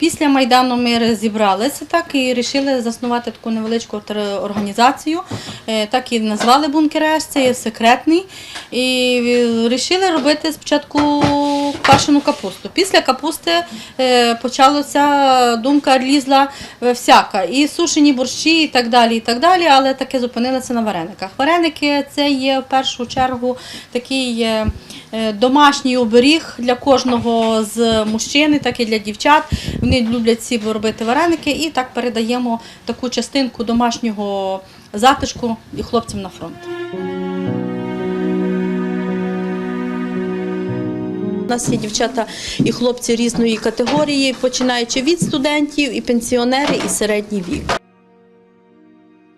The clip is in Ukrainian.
Після Майдану ми розібралися так і вирішили заснувати таку невеличку організацію. Е, Так і назвали бункер Еш, це є секретний. І вирішили робити спочатку квашену капусту. Після капусти е, почалася думка лізла е, всяка. І сушені борщі, і так далі, і так далі, але таки зупинилися на варениках. Вареники це є в першу чергу такий. Е, Домашній оберіг для кожного з мужчин, так і для дівчат. Вони люблять всі робити вареники і так передаємо таку частинку домашнього затишку і хлопцям на фронт. У нас є дівчата і хлопці різної категорії, починаючи від студентів, і пенсіонери, і середній вік.